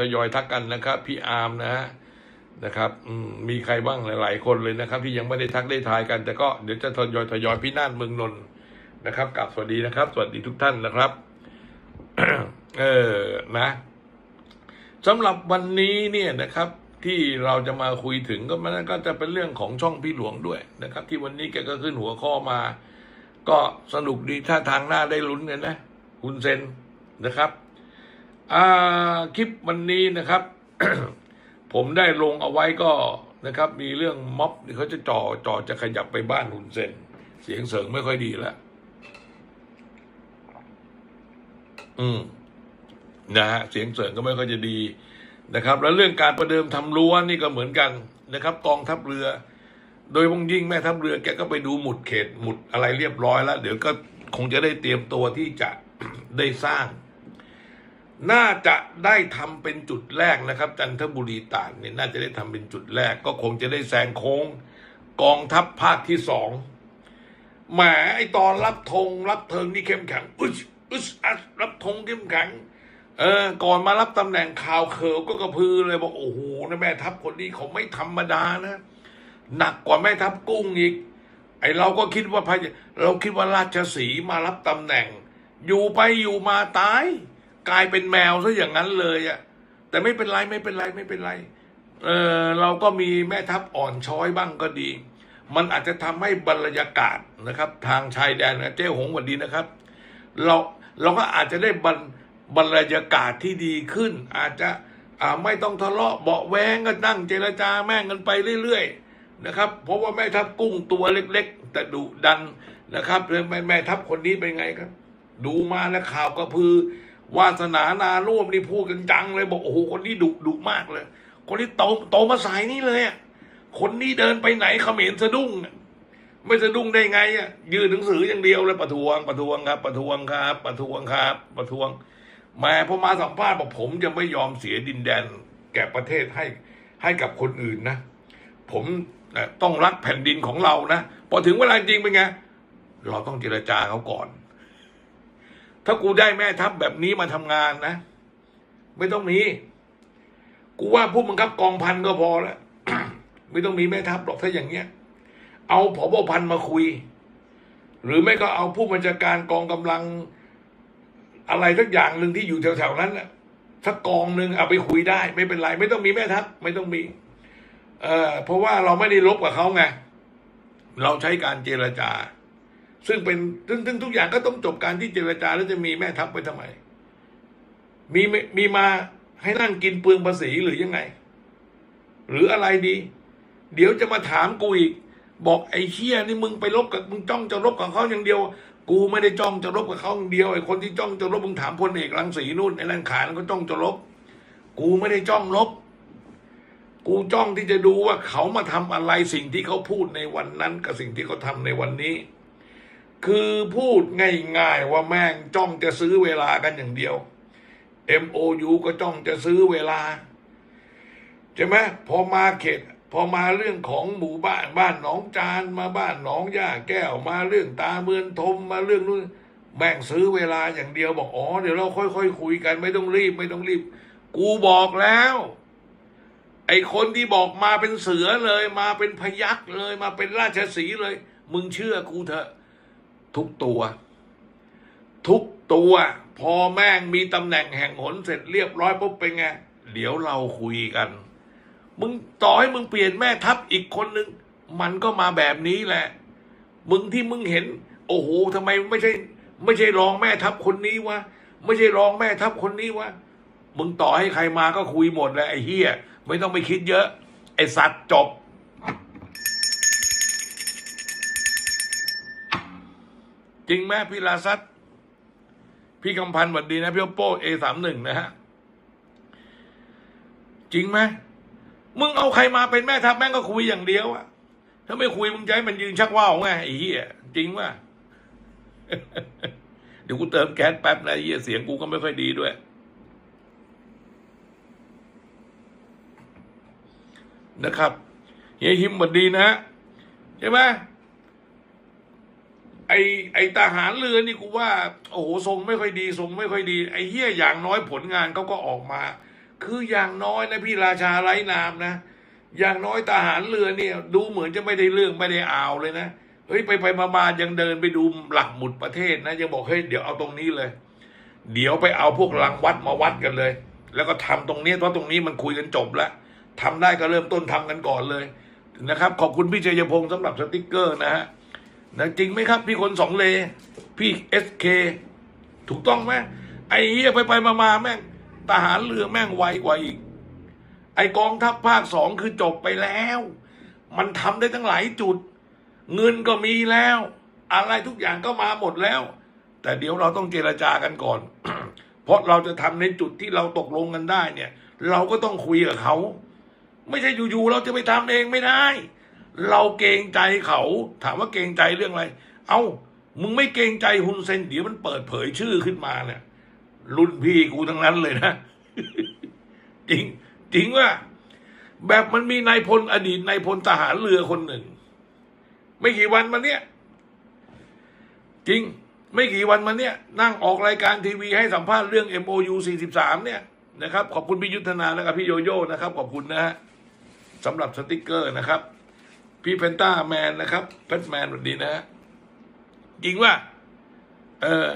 ทยอยทักกันนะครับ พี่อาร์มนะฮะนะครับมมีใครบ้างหลาย ๆ คนเลยนะครับ ที่ยังไม่ได้ทักได้ทายกัน แต่ก็เดี๋ยวจะทยอยทยอยพี่น่านเมืองนนท์นะครับกลับสวัสดีนะครับ สวัสดีทุกท่านนะครับ เออนะสำหรับวันนี้เนี่ยนะครับ ที่เราจะมาคุยถึงก็มันก็จะเป็นเรื่องของช่องพี่หลวงด้วยนะครับ ที่วันนี้แกก็ขึ้นหัวข้อมา ก็สนุกดีถ้าทางหน้าได้ลุ้นกันนะคุณเซนนะครับ คลิปวันนี้นะครับ ผมได้ลงเอาไว้ก็นะครับ มีเรื่องม็อบเขาจะจ่อจ่อจะขยับไปบ้านหุ่นเซนเสียงเสริงไม่ค่อยดีแล้วอืมนะฮะเสียงเสริงก็ไม่ค่อยจะดีนะครับ แล้วเรื่องการประเดิมทำรั้วนี่ก็เหมือนกันนะครับ กองทัพเรือ โดยพงยิ่งแม่ทัพเรือแกก็ไปดูหมุดเขตหมุดอะไรเรียบร้อยแล้ว เดี๋ยวก็คงจะได้เตรียมตัวที่จะได้สร้าง น่าจะได้ทำเป็นจุดแรกนะครับ จันทบุรีตาดเนี่ยน่าจะได้ทำเป็นจุดแรก ก็คงจะได้แซงโค้ง กองทัพภาคที่สองแหมไอตอนรับธงรับเทิงนี่เข้มแข็งอึชอึชอัดรับธงเข้มแข็งเออก่อนมารับตำแหน่งข่าวเขิวก็กระพือเลยบอกโอ้โหนะแม่ทัพคนนี้เขาไม่ธรรมดานะ หนักกว่าแม่ทัพกุ้งอีก ไอเราก็คิดว่าพญเราคิดว่าราชสีมารับตำแหน่ง อยู่ไปอยู่มาตาย กลายเป็นแมวซะอย่างนั้นเลยอะแต่ไม่เป็นไรไม่เป็นไรไม่เป็นไรเออเราก็มีแม่ทัพอ่อนช้อยบ้างก็ดี มันอาจจะทำให้บรรยากาศนะครับ ทางชายแดนนะเจ้หงวัสดีนะครับ เราเราก็อาจจะได้บรรบรรยากาศที่ดีขึ้น อาจจะไม่ต้องทะเลาะเบาแวงกันนั่งเจรจาแม่งกันไปเรื่อยๆนะครับ เพราะว่าแม่ทัพกุ้งตัวเล็ก ๆ แต่ดุดันนะครับแล้วแม่แม่ทัพคนนี้เป็นไงครับ ดูมาแล้วข่าวก็พือ วาสนานาร่วมนี่พูดกันจังเลยบอกโอ้โหคนนี้ดุดุมากเลย คนนี้โตโตมาสายนี้เลยอะคนนี้เดินไปไหนเขมรสะดุ้งไม่สะดุ้งได้ไงอะยืนหนังสืออย่างเดียวเลยประท้วงประท้วงครับ ประท้วงครับ ประท้วงครับประท้วงแมาพอมาสัมภาษณ์บอกผมจะไม่ยอมเสียดินแดน แก่ประเทศให้ให้กับคนอื่นนะ ผมต้องรักแผ่นดินของเรานะพอถึงเวลาจริงเป็นไงเราต้องเจรจาเขาก่อน ถ้ากูได้แม่ทัพแบบนี้มาทำงานนะ ไม่ต้องมี กูว่าผู้บังคับกองพันก็พอแล้วไม่ต้องมีแม่ทัพหรอกถ้าอย่างเงี้ย เอาผบพันมาคุย หรือไม่ก็เอาผู้บัญชาการกองกำลัง อะไรสักอย่างหนึ่งที่อยู่แถวๆนั้นน่ะสักกองหนึ่งเอาไปคุยได้ ไม่เป็นไร ไม่ต้องมีแม่ทัพไม่ต้องมี เอ่อเพราะว่าเราไม่ได้ลบกับเขาไงเราใช้การเจรจา ซึ่งเป็นซึ่งซึ่งทุกอย่างก็ต้องจบการที่เจรจาแล้วจะมีแม่ทัพไปทำไม มีม่มีมาให้นั่งกินเปลืองภาษีหรือยังไง หรืออะไรดี เดี๋ยวจะมาถามกูอีก บอกไอ้เชี่ยนี่มึงไปลบกับมึงจ้องจะลบกับเขาอย่างเดียว กูไม่ได้จ้องจะลบกับเขาอย่างเดียวไอ้คนที่จ้องจะลบมึงถามพลเอกรังสีนู่นไอ้นั่นขานก็จ้องจะลบ กูไม่ได้จ้องลบกูจ้องที่จะดูว่าเขามาทำอะไรสิ่งที่เขาพูดในวันนั้น กับสิ่งที่เขาทำในวันนี้ คือพูดง่าย ๆ ว่าแม่งจ้องจะซื้อเวลากันอย่างเดียว MOU ก็จ้องจะซื้อเวลา ใช่ไหมพอมาเขตพอมาเรื่องของหมู่บ้านบ้านหนองจานมาบ้านหนองย่าแก้วมาเรื่องตาเมือนทมมาเรื่องนู้นแม่งซื้อเวลาอย่างเดียวบอกอ๋อเดี๋ยวเราค่อยๆคคุยกันไม่ต้องรีบไม่ต้องรีบ กูบอกแล้ว ไอ้คนที่บอกมาเป็นเสือเลย มาเป็นพยักเลย มาเป็นราชสีเลย มึงเชื่อกูเถอะ ทุกตัว ทุกตัว พอแม่งมีตำแหน่งแห่งหนเสร็จเรียบร้อยปุ๊บเป็นไง เดี๋ยวเราคุยกัน มึงต่อให้มึงเปลี่ยนแม่ทัพอีกคนนึง มันก็มาแบบนี้แหละ มึงที่มึงเห็น โอ้โหทำไมไม่ใช่ ไม่ใช่รองแม่ทัพคนนี้วะไม่ใช่รองแม่ทัพคนนี้วะมึงต่อให้ใครมาก็คุยหมดแหละไอ้เฮียไม่ต้องไปคิดเยอะ ไอ้สัตว์จบ จริงไหมพี่ลาซัตพี่กำพันธ์สวัสดีนะพี่โอโป้เอสามหนึ่งนะฮะ จริงไหมมึงเอาใครมาเป็นแม่ทัพแม่งก็คุยอย่างเดียวอะถ้าไม่คุยมึงจะให้มันยืนชักว่าวไงไอ้เหี้ยจริงว่าเดี๋ยวกูเติมแก๊สแป๊บนะไอ้เหี้ยเสียงกูก็ไม่ค่อยดีด้วย นะครับเฮียฮิมสวัสดีนะใช่ไหม ไอไอทหารเรือนี่กูว่า โอ้โหทรงไม่ค่อยดีทรงไม่ค่อยดี ไอเฮียอย่างน้อยผลงานเขาก็ออกมา คืออย่างน้อยนะพี่ราชาไร้นามนะ อย่างน้อยทหารเรือเนี่ย ดูเหมือนจะไม่ได้เรื่องไม่ได้อ่าวเลยนะเฮ้ยไปไปมามายังเดินไปดูหลักหมุดประเทศนะยังบอกเฮ้ยเดี๋ยวเอาตรงนี้เลย เดี๋ยวไปเอาพวกรังวัดมาวัดกันเลย แล้วก็ทำตรงนี้เพราะตรงนี้มันคุยกันจบแล้วทำได้ก็เริ่มต้นทำกันก่อนเลยนะครับ ขอบคุณพี่ชัยพงศ์สำหรับสติกเกอร์นะฮะ นะจริงไหมครับ พี่คนสองเล พี่เอสเคถูกต้องไหมไอ้เหี้ยไปไปมามาแม่งทหารเรือแม่งไวกว่าอีก ไอกองทัพภาคสองคือจบไปแล้ว มันทำได้ทั้งหลายจุด เงินก็มีแล้ว อะไรทุกอย่างก็มาหมดแล้ว แต่เดี๋ยวเราต้องเจรจากันก่อน เพราะเราจะทำในจุดที่เราตกลงกันได้เนี่ย เราก็ต้องคุยกับเขา ไม่ใช่อยู่ๆเราจะไปทำเองไม่ได้ เราเกรงใจเขา ถามว่าเกรงใจเรื่องอะไร เอา้า มึงไม่เกรงใจฮุนเซนเดี๋ยวมันเปิดเผยชื่อขึ้นมาเนี่ย รุ่นพี่กูทั้งนั้นเลยนะ จริง จริงว่า แบบมันมีนายพลอดีตนายพลทหารเรือคนหนึ่ง ไม่กี่วันมาเนี้ยจริง ไม่กี่วันมาเนี้ยนั่งออกรายการทีวีให้สัมภาษณ์เรื่อง MOU 43เนี่ยนะครับ ขอบคุณพี่ยุทธนาและกับพี่โยโย่นะครับ ขอบคุณนะฮะสำหรับสติกเกอร์นะครับ พี่เพนต้าแมนนะครับเพชแมนสวัสดีนะฮะจริงว่า เออ